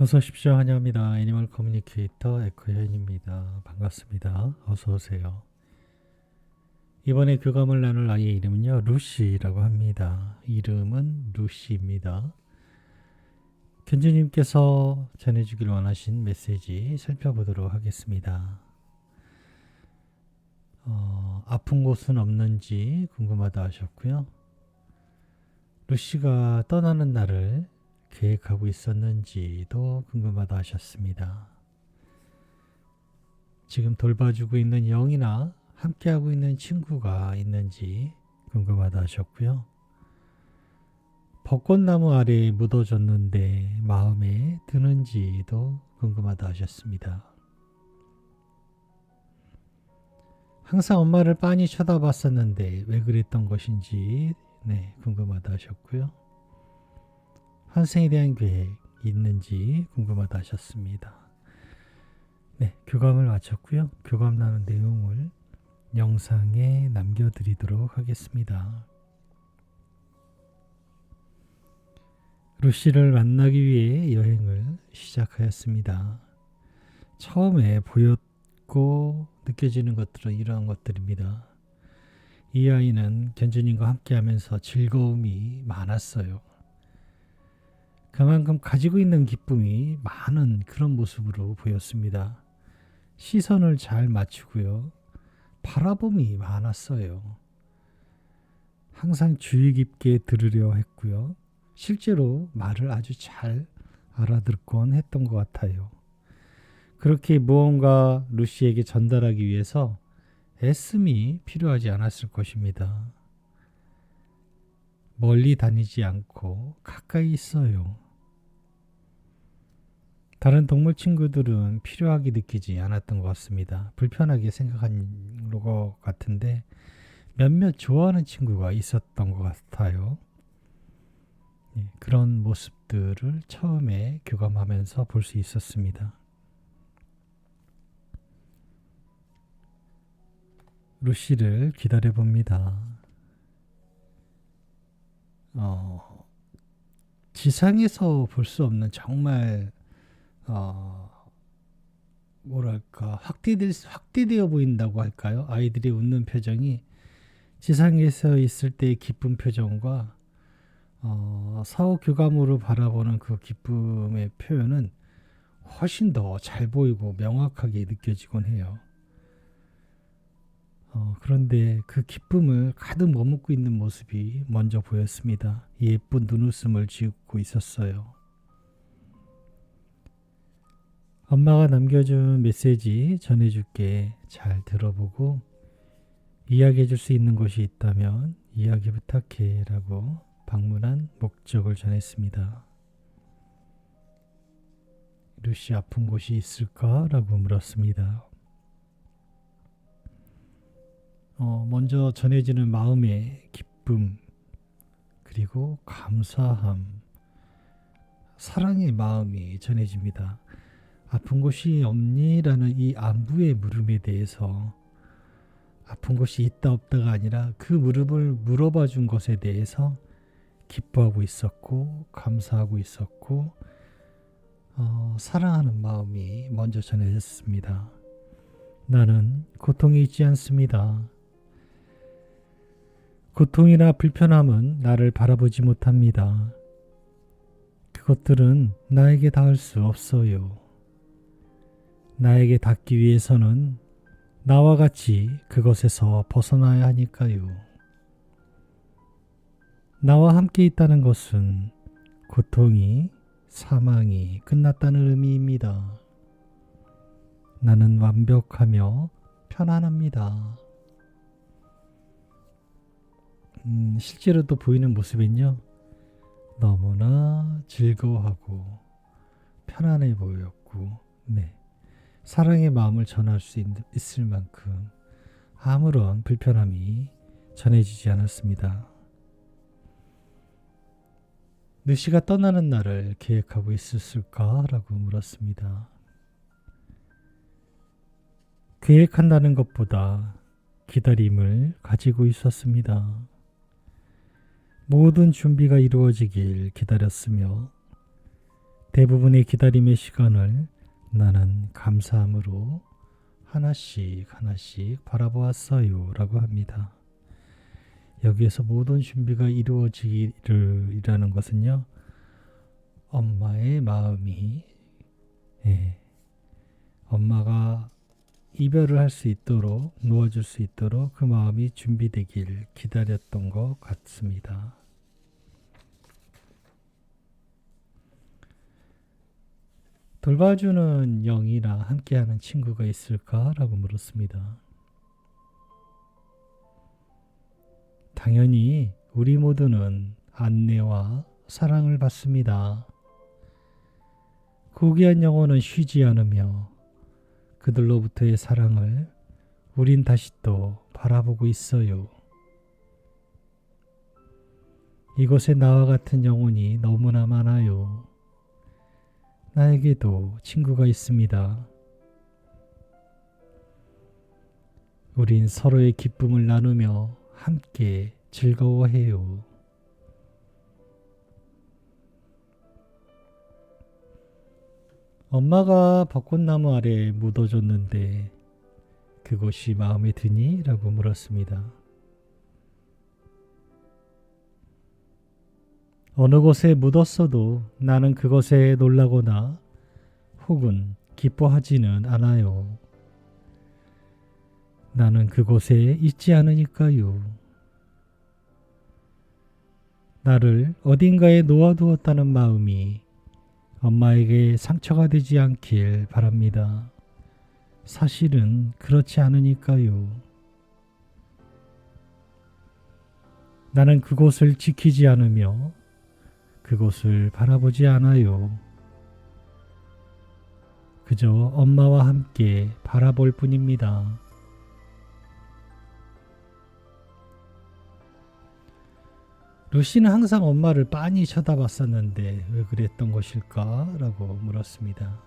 어서 오십시오. 환영합니다. 애니멀 커뮤니케이터 에코현입니다. 반갑습니다. 어서 오세요. 이번에 교감을 나눌 아이의 이름은요. 루시라고 합니다. 이름은 루시입니다. 견주님께서 전해주길 원하신 메시지 살펴보도록 하겠습니다. 어, 아픈 곳은 없는지 궁금하다 하셨고요. 루시가 떠나는 날을 계획하고 있었는지도 궁금하다 하셨습니다. 지금 돌봐주고 있는 영이나 함께하고 있는 친구가 있는지 궁금하다 하셨고요. 벚꽃나무 아래에 묻어졌는데 마음에 드는지도 궁금하다 하셨습니다. 항상 엄마를 빤히 쳐다봤었는데 왜 그랬던 것인지 네, 궁금하다 하셨고요. 환생에 대한 계획 있는지 궁금하다 하셨습니다. 네, 교감을 마쳤고요. 교감 나눈 내용을 영상에 남겨드리도록 하겠습니다. 루시를 만나기 위해 여행을 시작하였습니다. 처음에 보였고 느껴지는 것들은 이러한 것들입니다. 이 아이는 견주님과 함께 하면서 즐거움이 많았어요. 그만큼 가지고 있는 기쁨이 많은 그런 모습으로 보였습니다. 시선을 잘 맞추고요. 바라봄이 많았어요. 항상 주의 깊게 들으려 했고요. 실제로 말을 아주 잘 알아듣곤 했던 것 같아요. 그렇게 무언가 루시에게 전달하기 위해서 애씀이 필요하지 않았을 것입니다. 멀리 다니지 않고 가까이 있어요. 다른 동물 친구들은 필요하게 느끼지 않았던 것 같습니다. 불편하게 생각한 것 같은데 몇몇 좋아하는 친구가 있었던 것 같아요. 예, 그런 모습들을 처음에 교감하면서 볼 수 있었습니다. 루시를 기다려 봅니다. 어, 지상에서 볼 수 없는 정말 어, 뭐랄까 확대될 확대되어 보인다고 할까요? 아이들이 웃는 표정이 지상에서 있을 때의 기쁜 표정과 어, 사후 교감으로 바라보는 그 기쁨의 표현은 훨씬 더 잘 보이고 명확하게 느껴지곤 해요. 어, 그런데 그 기쁨을 가득 머금고 있는 모습이 먼저 보였습니다. 예쁜 눈웃음을 지고 있었어요. 엄마가 남겨준 메시지 전해줄게. 잘 들어보고 이야기해 줄 수 있는 곳이 있다면 이야기 부탁해. 라고 방문한 목적을 전했습니다. 루시 아픈 곳이 있을까? 라고 물었습니다. 어, 먼저 전해지는 마음의 기쁨, 그리고 감사함, 사랑의 마음이 전해집니다. 아픈 곳이 없니? 라는 이 안부의 물음에 대해서 아픈 곳이 있다 없다가 아니라 그 물음을 물어봐 준 것에 대해서 기뻐하고 있었고 감사하고 있었고 어, 사랑하는 마음이 먼저 전해졌습니다. 나는 고통이 있지 않습니다. 고통이나 불편함은 나를 바라보지 못합니다. 그것들은 나에게 닿을 수 없어요. 나에게 닿기 위해서는 나와 같이 그것에서 벗어나야 하니까요. 나와 함께 있다는 것은 고통이, 사망이 끝났다는 의미입니다. 나는 완벽하며 편안합니다. 음, 실제로도 보이는 모습은요, 너무나 즐거워하고 편안해 보였고, 네. 사랑의 마음을 전할 수 있, 있을 만큼 아무런 불편함이 전해지지 않았습니다. 누시가 떠나는 날을 계획하고 있었을까? 라고 물었습니다. 계획한다는 것보다 기다림을 가지고 있었습니다. 모든 준비가 이루어지길 기다렸으며 대부분의 기다림의 시간을 나는 감사함으로 하나씩 하나씩 바라보았어요. 라고 합니다. 여기에서 모든 준비가 이루어지기를이라는 것은요, 엄마의 마음이, 예, 엄마가 이별을 할 수 있도록, 놓아줄 수 있도록 그 마음이 준비되길 기다렸던 것 같습니다. 돌봐주는 영이나 함께하는 친구가 있을까라고 물었습니다. 당연히 우리 모두는 안내와 사랑을 받습니다. 고귀한 영혼은 쉬지 않으며 그들로부터의 사랑을 우린 다시 또 바라보고 있어요. 이곳에 나와 같은 영혼이 너무나 많아요. 나에게도 친구가 있습니다. 우린 서로의 기쁨을 나누며 함께 즐거워해요. 엄마가 벚꽃나무 아래 묻어줬는데 그곳이 마음에 드니? 라고 물었습니다. 어느 곳에 묻었어도 나는 그것에 놀라거나 혹은 기뻐하지는 않아요. 나는 그곳에 있지 않으니까요. 나를 어딘가에 놓아두었다는 마음이 엄마에게 상처가 되지 않길 바랍니다. 사실은 그렇지 않으니까요. 나는 그곳을 지키지 않으며 그곳을 바라보지 않아요. 그저 엄마와 함께 바라볼 뿐입니다. 루시는 항상 엄마를 빤히 쳐다봤었는데 왜 그랬던 것일까? 라고 물었습니다.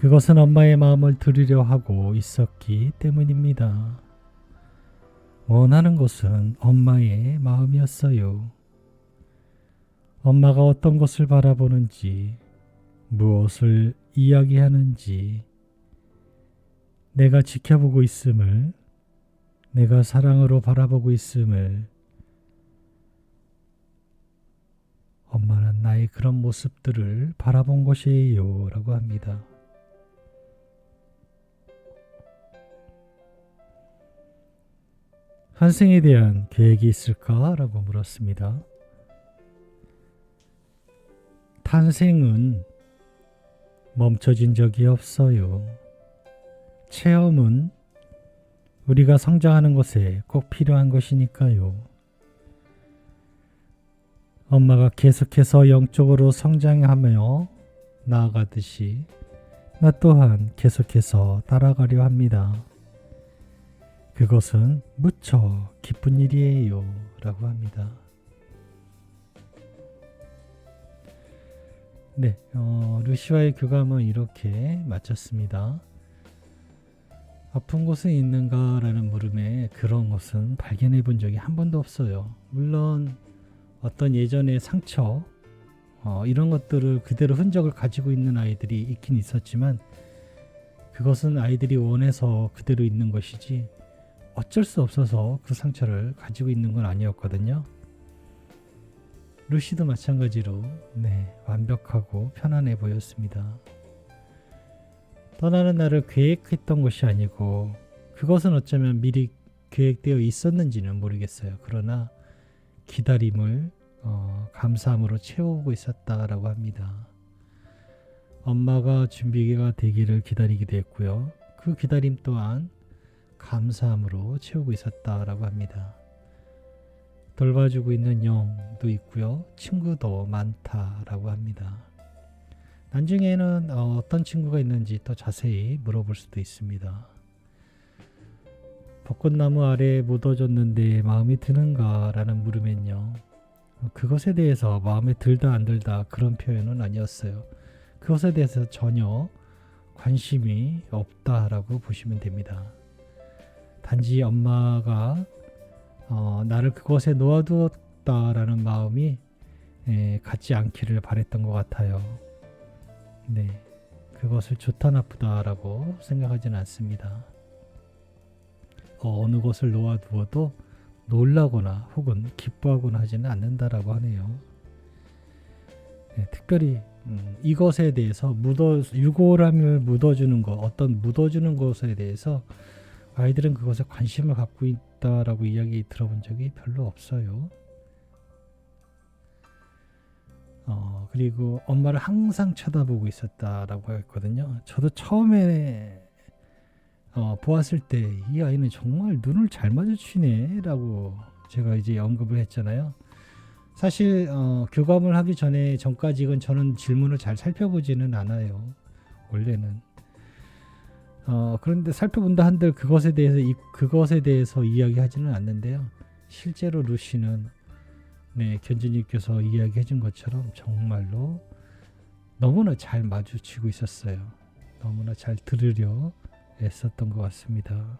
그것은 엄마의 마음을 들으려 하고 있었기 때문입니다. 원하는 것은 엄마의 마음이었어요. 엄마가 어떤 것을 바라보는지, 무엇을 이야기하는지, 내가 지켜보고 있음을, 내가 사랑으로 바라보고 있음을, 엄마는 나의 그런 모습들을 바라본 것이에요. 라고 합니다. 환생에 대한 계획이 있을까? 라고 물었습니다. 탄생은 멈춰진 적이 없어요. 체험은 우리가 성장하는 것에 꼭 필요한 것이니까요. 엄마가 계속해서 영적으로 성장하며 나아가듯이 나 또한 계속해서 따라가려 합니다. 그것은 무척 기쁜 일이에요. 라고 합니다. 네, 어, 루시와의 교감은 이렇게 마쳤습니다. 아픈 곳은 있는가? 라는 물음에 그런 것은 발견해 본 적이 한 번도 없어요. 물론 어떤 예전의 상처, 어, 이런 것들을 그대로 흔적을 가지고 있는 아이들이 있긴 있었지만 그것은 아이들이 원해서 그대로 있는 것이지 어쩔 수 없어서 그 상처를 가지고 있는 건 아니었거든요. 루시도 마찬가지로 네, 완벽하고 편안해 보였습니다. 떠나는 날을 계획했던 것이 아니고 그것은 어쩌면 미리 계획되어 있었는지는 모르겠어요. 그러나 기다림을 어, 감사함으로 채우고 있었다라고 합니다. 엄마가 준비가 되기를 기다리기도 했고요. 그 기다림 또한 감사함으로 채우고 있었다라고 합니다. 돌봐주고 있는 영도 있고요. 친구도 많다라고 합니다. 나중에는 어, 어떤 친구가 있는지 더 자세히 물어볼 수도 있습니다. 벚꽃나무 아래 묻어졌는데 마음이 드는가? 라는 물으면요. 그것에 대해서 마음에 들다 안 들다 그런 표현은 아니었어요. 그것에 대해서 전혀 관심이 없다라고 보시면 됩니다. 단지 엄마가 어, 나를 그곳에 놓아두었 싶다라는 마음이 에, 갖지 않기를 바랬던 것 같아요. 네, 그것을 좋다 나쁘다라고 생각하지는 않습니다. 어, 어느 것을 놓아두어도 놀라거나 혹은 기뻐하거나 하지는 않는다라고 하네요. 네, 특별히 음, 이것에 대해서 묻어 유골함을 묻어주는 것, 어떤 묻어주는 것에 대해서 아이들은 그것에 관심을 갖고 있다라고 이야기 들어본 적이 별로 없어요. 어, 그리고 엄마를 항상 쳐다보고 있었다라고 했거든요. 저도 처음에 어, 보았을 때 이 아이는 정말 눈을 잘 마주치네라고 제가 이제 언급을 했잖아요. 사실 어, 교감을 하기 전에 전까지는 저는 질문을 잘 살펴보지는 않아요. 원래는 어, 그런데 살펴본다 한들 그것에 대해서 이, 그것에 대해서 이야기하지는 않는데요. 실제로 루시는 네, 견주님께서 이야기해 준 것처럼 정말로 너무나 잘 마주치고 있었어요. 너무나 잘 들으려 애썼던 것 같습니다.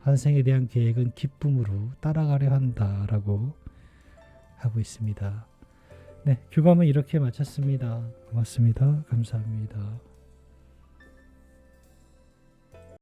환생에 대한 계획은 기쁨으로 따라가려 한다라고 하고 있습니다. 네, 교감은 이렇게 마쳤습니다. 고맙습니다. 감사합니다.